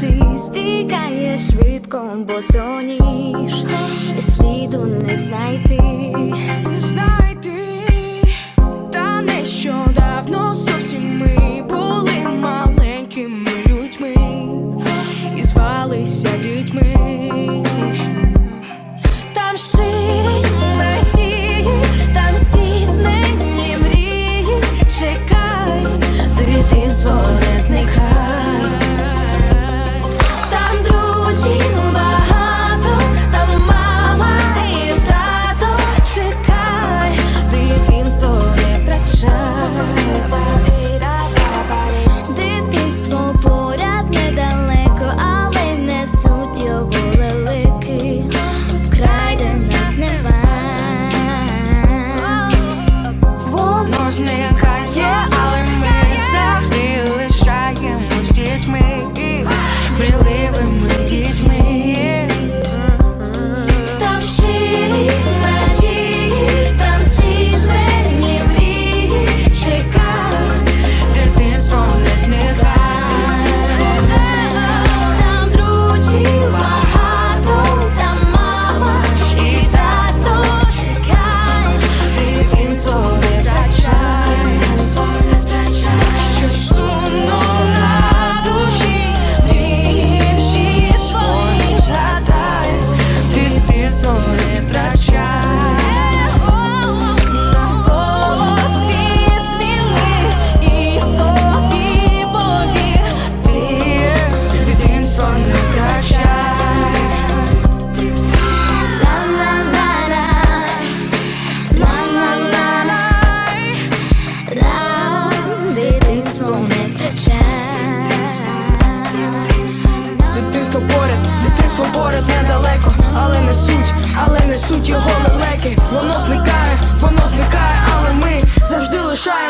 ти стікаєш швидко, бо соніж від сліду не знайти. nos de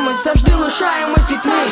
лишаємось, завжди лишаємось дітьми.